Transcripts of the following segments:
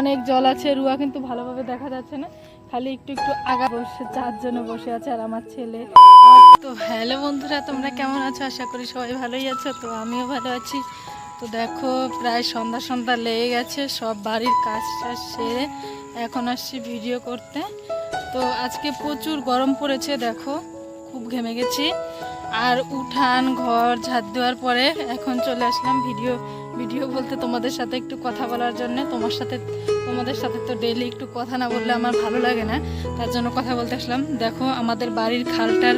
অনেক জল আছে, রুয়া কিন্তু ভালোভাবে দেখা যাচ্ছে না। খালি একটু একটু আগা বসে চারজনে বসে আছে আর আমার ছেলে। তো হ্যালো বন্ধুরা, তোমরা কেমন আছো? আশা করি সবাই ভালোই আছো, তো আমিও ভালো আছি। তো দেখো, প্রায় সন্ধ্যা সন্ধ্যা লেগে গেছে, সব বাড়ির কাজ টাজ সেরে এখন আসছি ভিডিও করতে। তো আজকে প্রচুর গরম পড়েছে, দেখো, খুব ঘেমে গেছি। আর উঠান, ঘর ঝাড় দেওয়ার পরে এখন চলে আসলাম ভিডিও ভিডিও বলতে তোমাদের সাথে একটু কথা বলার জন্য। তোমার সাথে, তোমাদের সাথে তো ডেইলি একটু কথা না বললে আমার ভালো লাগে না। তার জন্য কথা বলতে আসলাম। দেখো, আমাদের বাড়ির খালটার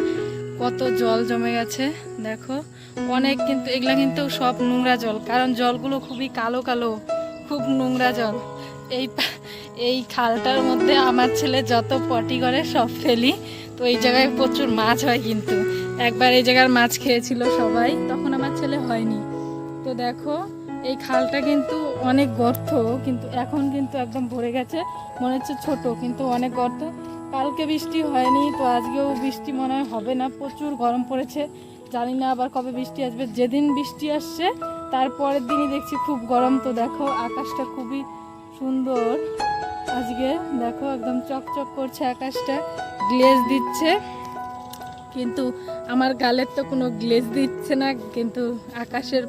কত জল জমে গেছে। দেখো, অনেক কিন্তু, এগুলা কিন্তু সব নোংরা জল। কারণ জলগুলো খুবই কালো কালো, খুব নোংরা জল। এই এই খালটার মধ্যে আমার ছেলে যত পটি করে, সব ফেলি। তো এই জায়গায় প্রচুর মাছ হয় কিন্তু। একবার এই জায়গার মাছ খেয়েছিল সবাই, তখন আমার ছেলে হয়নি। তো দেখো এই খালটা কিন্তু অনেক গর্ত, কিন্তু এখন কিন্তু একদম ভরে গেছে। মনে হচ্ছে ছোট, কিন্তু অনেক গর্ত। কালকে বৃষ্টি হয়নি, তো আজকেও বৃষ্টি মনে হয় হবে না। প্রচুর গরম পড়েছে। জানি না আবার কবে বৃষ্টি আসবে। যেদিন বৃষ্টি আসছে, তারপরের দিনই দেখছি খুব গরম। তো দেখো, আকাশটা খুবই সুন্দর। আজকে দেখো, একদম চকচক করছে আকাশটা। গ্লেজ দিচ্ছে। কিন্তু আমার গালের তো কোনো গ্লেজ দিচ্ছে না, কিন্তু আকাশের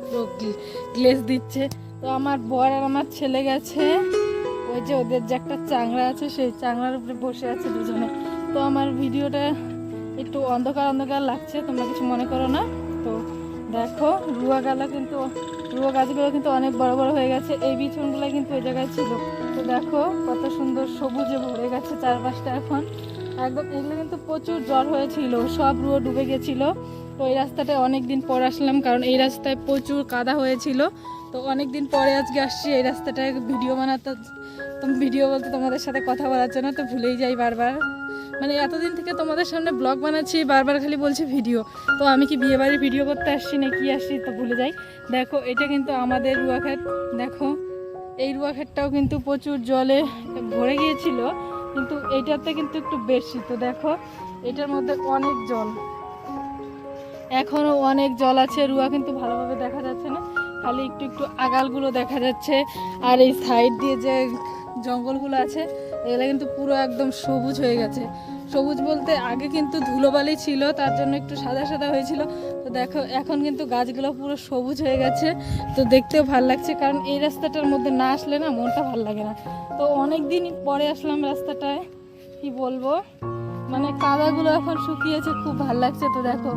গ্লেজ দিচ্ছে। তো আমার বর আর আমার ছেলে গেছে। ওই যে ওদের যে একটা চাংড়া আছে, সেই চাংড়ার উপরে বসে আছে দুজনে। তো আমার ভিডিওটা একটু অন্ধকার অন্ধকার লাগছে, তোমরা কিছু মনে করো না। তো দেখো, রুয়া গালা কিন্তু, রুয়া গাছগুলো কিন্তু অনেক বড় বড় হয়ে গেছে। এই বিছুনগুলো কিন্তু ওই জায়গায় ছিল। তো দেখো, কত সুন্দর সবুজে ভরে গেছে চারপাশটা এখন। একদম এগুলো কিন্তু প্রচুর জ্বর হয়েছিল, সব রুয়ো ডুবে গেছিল। তো এই রাস্তাটা অনেক দিন পর আসলাম, কারণ এই রাস্তায় প্রচুর কাদা হয়েছিল। তো অনেক দিন পরে আজকে আসছি, এই রাস্তাটায় ভিডিও বানাতে ভিডিও বলতে তোমাদের সাথে কথা বলার জন্য তো ভুলেই যাই বারবার। মানে এতদিন থেকে তোমাদের সামনে ব্লগ বানাচ্ছি, বারবার খালি বলছে ভিডিও। তো আমি কি বিয়ে বাড়ির ভিডিও করতে আসছি না কি আসছি তো ভুলে যাই। দেখো, এটা কিন্তু আমাদের রুয়াঘাট, দেখো। এই রুয়াঘাটটাও কিন্তু প্রচুর জলে ভরে গিয়েছিল। কিন্তু এইটাতে কিন্তু একটু বেশি। তো দেখো, এটার মধ্যে অনেক জল। এখনও অনেক জল আছে, রুয়া কিন্তু ভালোভাবে দেখা যাচ্ছে না। খালি একটু একটু আগালগুলো দেখা যাচ্ছে। আর এই সাইড দিয়ে যে জঙ্গলগুলো আছে, এগুলো কিন্তু পুরো একদম সবুজ হয়ে গেছে। সবুজ বলতে আগে কিন্তু ধুলোবালি ছিল, তার জন্য একটু সাদা সাদা হয়েছিল। তো দেখো, এখন কিন্তু গাছগুলো পুরো সবুজ হয়ে গেছে। তো দেখতেও ভালো লাগছে, কারণ এই রাস্তাটার মধ্যে না আসলে না মনটা ভালো লাগে না। তো অনেক দিন পরে আসলাম রাস্তাটায়, কি বলব? মানে কাদাগুলো এখন শুকিয়েছে, খুব ভালো লাগছে। তো দেখো,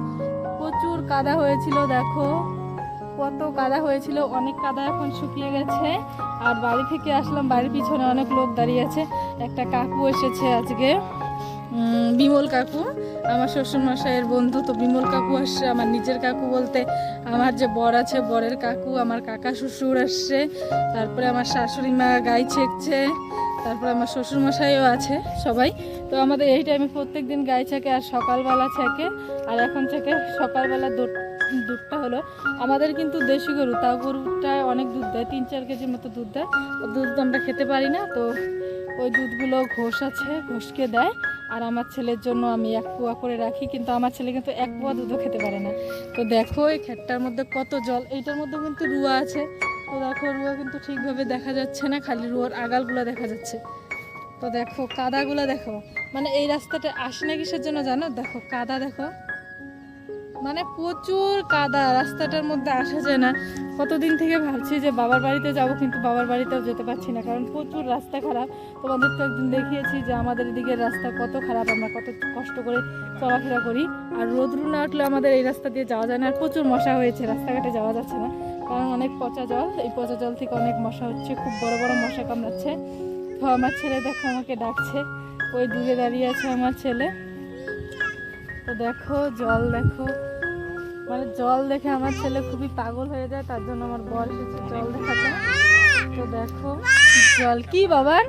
প্রচুর কাদা হয়েছিল, দেখো। কত কাদা হয়েছিল, অনেক কাদা এখন শুকিয়ে গেছে। আর বাড়ি থেকে আসলাম, বাড়ির পিছনে অনেক লোক দাঁড়িয়ে আছে। একটা কাকু এসেছে আজকে। বিমল কাকু, আমার শ্বশুরমশাইয়ের বন্ধু। তো বিমল কাকু আসছে, আমার নিজের কাকু বলতে আমার যে বর আছে, বরের কাকু, আমার কাকা শ্বশুর আসছে, তারপরে আমার শাশুড়ি মা গাই ছেঁকছে, তারপরে আমার শ্বশুরমশাইও আছে সবাই। তো আমাদের এই টাইমে প্রত্যেক দিন গাই ছেঁকে আর সকালবেলা ছেঁকে, আর এখন থেকে সকালবেলা দুধ, দুধটা হলো আমাদের কিন্তু দেশি গরু, তাও গরুটায় অনেক দুধ দেয়, তিন চার কেজির মতো দুধ দেয়। দুধ আমরা খেতে পারি না, তো ওই দুধগুলো ঘোষ আছে, ঘোষকে দেয়। আর আমার ছেলের জন্য আমি এক পোয়া করে রাখি, কিন্তু আমার ছেলে কিন্তু এক পোয়া দুধও খেতে পারে না। তো দেখো এই ক্ষেতটার মধ্যে কত জল। এইটার মধ্যে কিন্তু রুয়া আছে। তো দেখো, রুয়া কিন্তু ঠিকভাবে দেখা যাচ্ছে না, খালি রুয়ার আগালগুলো দেখা যাচ্ছে। তো দেখো, কাদাগুলো দেখো। মানে এই রাস্তাটা আসে না কিসের জন্য জানো? দেখো, কাদা দেখো। মানে প্রচুর কাদা, রাস্তাটার মধ্যে আসা যায় না। কতদিন থেকে ভাবছি যে বাবার বাড়িতে যাব, কিন্তু বাবার বাড়িতেও যেতে পারছি না, কারণ প্রচুর রাস্তা খারাপ। তোমাদের তো একদিন দেখিয়েছি যে আমাদের এদিকের রাস্তা কত খারাপ, আমরা কত কষ্ট করে চলাফেরা করি। আর রোদ্রু না উঠলে আমাদের এই রাস্তা দিয়ে যাওয়া যায় না, আর প্রচুর মশা হয়েছে, রাস্তাঘাটে যাওয়া যাচ্ছে না। কারণ অনেক পচা জল, এই পচা জল থেকে অনেক মশা হচ্ছে, খুব বড় বড় মশা কামড়াচ্ছে। তো আমার ছেলে দেখো আমাকে ডাকছে, ওই দূরে দাঁড়িয়ে আছে আমার ছেলে। তো দেখো, জল দেখো। মানে জল দেখে আমার ছেলে খুবই পাগল হয়ে যায়, তার জন্য আমার বর এসেছে জল দেখাতে। তো দেখো জল কি বাবার?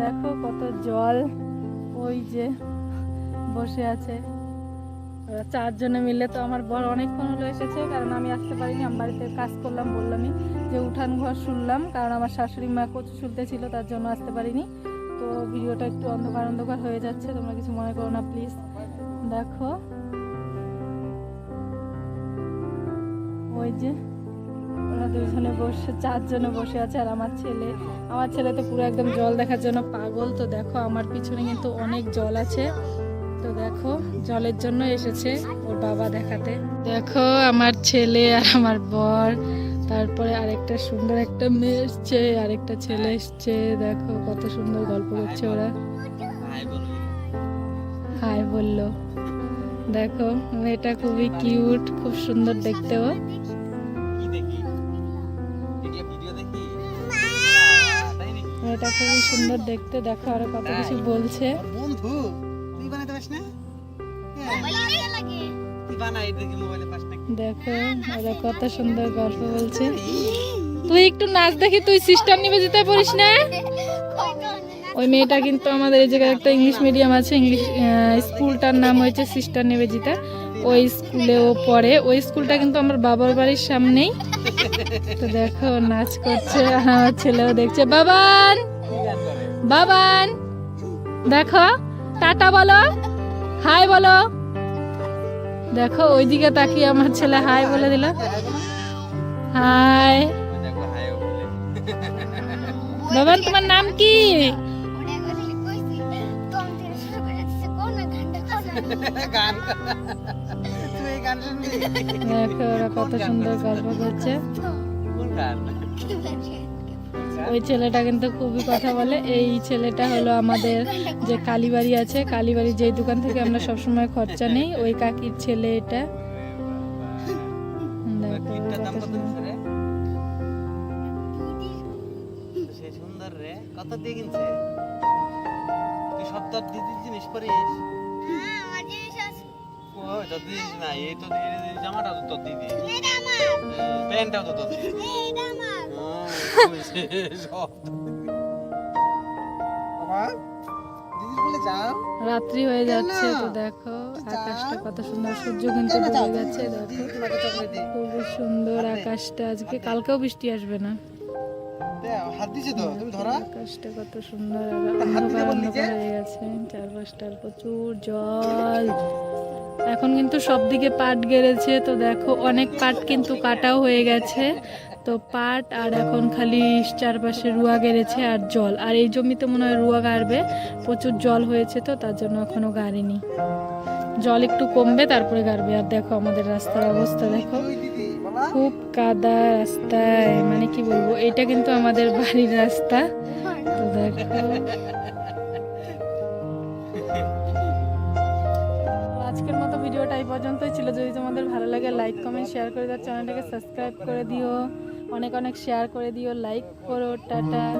দেখো কত জল। ওই যে বসে আছে। চারজনে মিলে তো আমার বর অনেকক্ষণ হলো এসেছে, কারণ আমি আসতে পারিনি, আমি বাড়িতে কাজ করলাম, বললামই যে উঠান ঘর শুনলাম, কারণ আমার শাশুড়ি মা কচু শুনতে ছিল, তার জন্য আসতে পারিনি। তো ভিডিওটা একটু অন্ধকার অন্ধকার হয়ে যাচ্ছে, তোমরা কিছু মনে করো না প্লিজ দেখো ওই যে আমরা দুজনে বসে, চারজনে বসে আছে আর আমার ছেলে। আমার ছেলে তো পুরো একদম জল দেখার জন্য পাগল। তো দেখো, আমার পিছনে কিন্তু অনেক জল আছে। তো দেখো, জলের জন্য এসেছে ওর বাবা দেখাতে। দেখো, আমার ছেলে আর আমার বর। তারপরে আরেকটা সুন্দর একটা মেয়ে এসছে, আরেকটা ছেলে এসছে। দেখো, কত সুন্দর গল্প করছে ওরা। হাই বলল। দেখো, মেয়েটা খুবই কিউট খুব সুন্দর দেখতেও। মেয়েটা খুবই সুন্দর দেখতে দেখো আরও কত কিছু বলছে। বন্ধু তুই বানাইতে পারিস না? দেখি ওরা কত সুন্দর গল্প বলছে। তুই একটু নাচ দেখি তুই সিস্টার নিবে যেতে পারিস না? ওই মেয়েটা কিন্তু আমাদের এই জায়গায় একটা ইংলিশ মিডিয়াম আছে ইংলিশ স্কুলটার নাম হয়েছে সিস্টার নিবেদিতা ওই স্কুলে ও পড়ে। ওই স্কুলটা কিন্তু আমার বাবার বাড়ির সামনেই। তো দেখো নাচ করছে আমার ছেলেও দেখছে। বাবান! বাবান, দেখো, টাটা বলো, হাই বলো। দেখো, ওইদিকে তাকিয়ে আমার ছেলে হাই বলে দিল। হাই। বাবান, তোমার নাম কি? দেখো, ওরা কত সুন্দর গল্প করছে। ওই ছেলেটা কিন্তু খুবই কথা বলে। এই ছেলেটা হলো আমাদের যে কালীবাড়ি আছে কালীবাড়ি যেই দোকান থেকে আমরা সবসময় খরচা নেই ওই কাকির ছেলে এটা। দাম কত দিয়ে কিনছে? তুই সব তোর দিদির জিনিস পরিস ও না এই তো জামাটা তো তোর দিদি প্যান্টটাও তো তোর দিদি রাত্রি হয়ে যাচ্ছে তো দেখো আকাশটা কত সুন্দর সূর্য কিন্তু ডুবে গেছে দেখো। খুবই সুন্দর আকাশটা আজকে। কালকেও বৃষ্টি আসবে না। আকাশটা কত সুন্দর আর অন্ধকার অন্ধকার হয়ে গেছে। চারপাশটার প্রচুর জল। এখন কিন্তু সব দিকে পাট গেড়েছে তো দেখো অনেক পাট কিন্তু কাটাও হয়ে গেছে। তো পাট আর এখন খালি চারপাশে রুয়া গেড়েছে আর জল। আর এই জমিতে মনে হয় রুয়া গাড়বে। প্রচুর জল হয়েছে তো, তার জন্য এখনও গাড়েনি। জল একটু কমবে, তারপরে গাড়বে। আর দেখো আমাদের রাস্তার অবস্থা, দেখো। খুব কাদা রাস্তায়। মানে কি বলব, এটা কিন্তু আমাদের বাড়ির রাস্তা। তো দেখো। আজকের মতো ভিডিওটা এই পর্যন্তই ছিল। যদি তোমাদের ভালো লাগে লাইক কমেন্ট শেয়ার করে দাও। চ্যানেলটাকে সাবস্ক্রাইব করে দিও। অনেক অনেক শেয়ার করে দিও লাইক করো টাটা।